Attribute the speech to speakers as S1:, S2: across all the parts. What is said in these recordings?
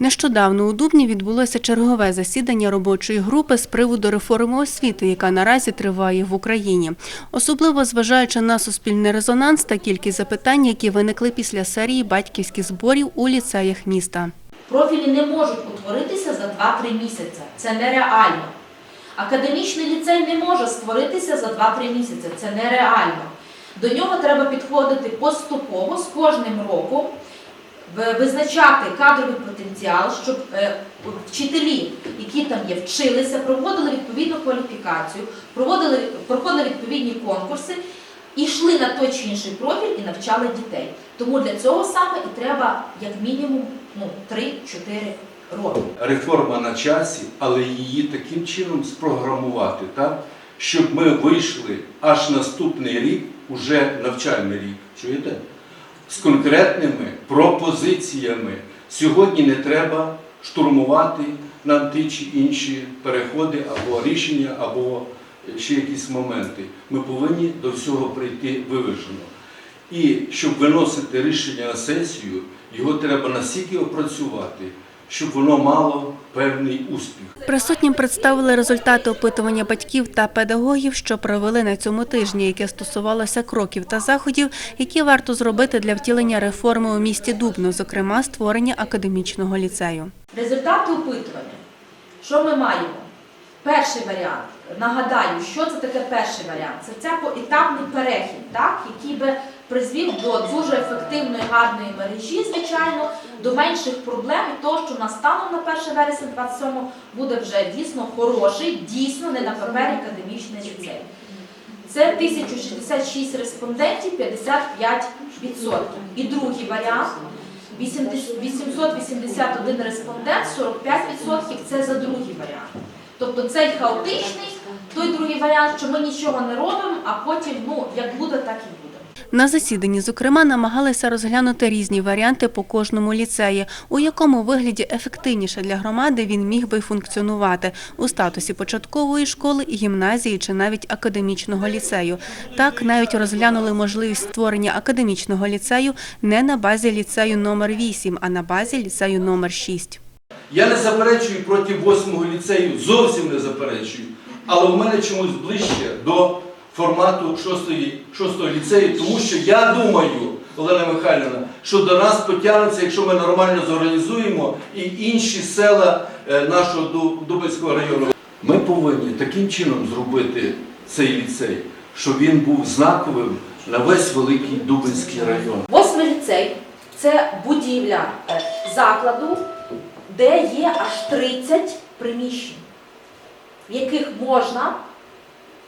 S1: Нещодавно у Дубні відбулося чергове засідання робочої групи з приводу реформи освіти, яка наразі триває в Україні. Особливо зважаючи на суспільний резонанс та кількість запитань, які виникли після серії батьківських зборів у ліцеях міста.
S2: Профілі не можуть утворитися за 2-3 місяці. Це нереально. Академічний ліцей не може створитися за 2-3 місяці. Це нереально. До нього треба підходити поступово з кожним роком, визначати кадровий потенціал, щоб е, вчителі, які там є, вчилися, проводили відповідну кваліфікацію, проводили, проходили відповідні конкурси і йшли на той чи інший профіль і навчали дітей. Тому для цього саме і треба як мінімум ну, 3-4 роки.
S3: реформа на часі, але її таким чином спрограмувати, так, щоб ми вийшли аж наступний рік, уже навчальний рік, чуєте? З конкретними пропозиціями. Сьогодні не треба штурмувати нам ті чи інші переходи або рішення, або ще якісь моменти. Ми повинні до всього прийти виважено. І щоб виносити рішення на сесію, його треба настільки опрацювати, щоб воно мало певний успіх.
S1: Присутнім представили результати опитування батьків та педагогів, що провели на цьому тижні, яке стосувалося кроків та заходів, які варто зробити для втілення реформи у місті Дубно, зокрема створення академічного ліцею.
S2: Результати опитування. Що ми маємо? Перший варіант. Нагадаю, що це таке перший варіант? Це це поетапний перехід, так, який би призвів до дуже ефективної, гарної мережі, звичайно, до менших проблем і того, що у станом на 1 вересня 27 буде вже дійсно хороший, дійсно не на папері академічний ліцей. Це 1066 респондентів, 55%. І другий варіант 881 респондент, 45% це за другий варіант. Тобто цей хаотичний, той другий варіант, що ми нічого не робимо, а потім, ну, як буде, так і буде.
S1: На засіданні, зокрема, намагалися розглянути різні варіанти по кожному ліцеї, у якому вигляді ефективніше для громади він міг би функціонувати у статусі початкової школи, гімназії чи навіть академічного ліцею. Так навіть розглянули можливість створення академічного ліцею не на базі ліцею номер 8, а на базі ліцею номер 6.
S3: Я не заперечую проти восьмого ліцею, зовсім не заперечую. Але в мене чомусь ближче до формату шостої, шостого ліцею, тому що я думаю, Олена Михайлівна, що до нас потягнуться, якщо ми нормально зорганізуємо, і інші села е, нашого Ду- Дубинського району. Ми повинні таким чином зробити цей ліцей, щоб він був знаковим на весь великий Дубинський район.
S2: Восьмий ліцей це будівля е, закладу, де є аж 30 приміщень, в яких можна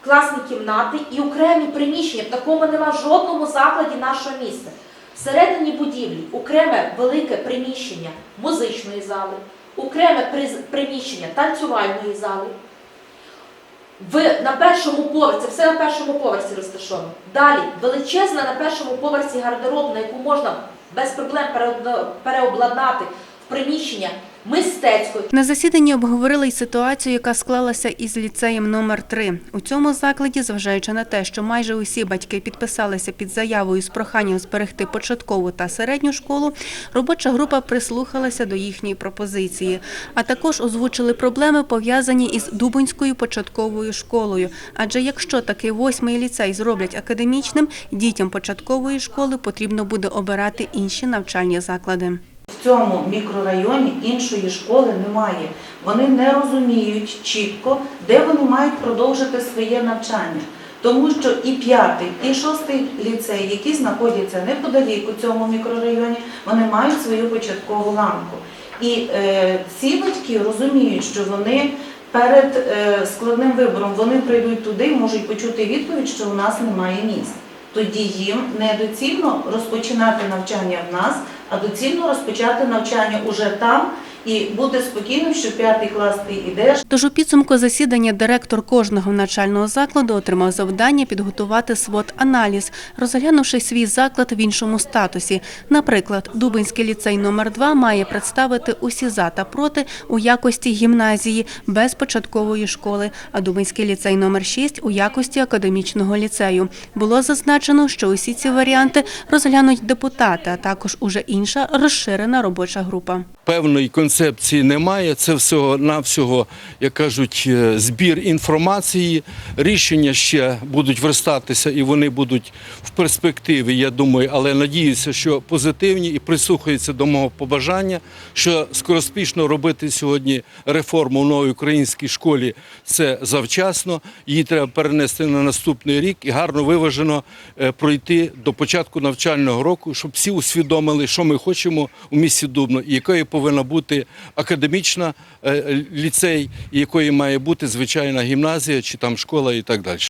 S2: класні кімнати і окремі приміщення. В такому нема в жодному закладі нашого міста. Всередині будівлі окреме велике приміщення музичної зали, окреме приміщення танцювальної зали. В, на першому поверсі, все на першому поверсі розташовано. Далі величезна на першому поверсі гардеробна, яку можна без проблем переобладнати в приміщення мистецької.
S1: На засіданні обговорили й ситуацію, яка склалася із ліцеєм номер 3 У цьому закладі, зважаючи на те, що майже усі батьки підписалися під заявою з проханням зберегти початкову та середню школу, робоча група прислухалася до їхньої пропозиції, а також озвучили проблеми, пов'язані із Дубинською початковою школою. Адже якщо такий восьмий ліцей зроблять академічним, дітям початкової школи потрібно буде обирати інші навчальні заклади.
S4: В цьому мікрорайоні іншої школи немає. Вони не розуміють чітко, де вони мають продовжити своє навчання. Тому що і п'ятий, і шостий ліцей, які знаходяться неподалік у цьому мікрорайоні, вони мають свою початкову ланку. І е, ці батьки розуміють, що вони перед е, складним вибором вони прийдуть туди і можуть почути відповідь, що у нас немає місць. Тоді їм недоцільно розпочинати навчання в нас, а доцільно розпочати навчання уже там і бути спокійним, що п'ятий клас ти йдеш,
S1: Тож у підсумку засідання директор кожного навчального закладу отримав завдання підготувати свод-аналіз, розглянувши свій заклад в іншому статусі. Наприклад, Дубинський ліцей номер 2 має представити усі за та проти у якості гімназії без початкової школи, а Дубинський ліцей номер 6 у якості академічного ліцею. Було зазначено, що усі ці варіанти розглянуть депутати, а також уже інша розширена робоча група.
S3: Певної концепції немає. Це всього навсього, як кажуть, е, збір інформації. Рішення ще будуть верстатися і вони будуть в перспективі, я думаю, але надіюся, що позитивні і прислухаються до мого побажання, що скороспішно робити сьогодні реформу в новій українській школі це завчасно. Її треба перенести на наступний рік і гарно виважено е, пройти до початку навчального року, щоб всі усвідомили, що ми хочемо у місті Дубно, і якої якою повинна бути академічна е, ліцей, якою має бути звичайна гімназія чи там школа і так далі.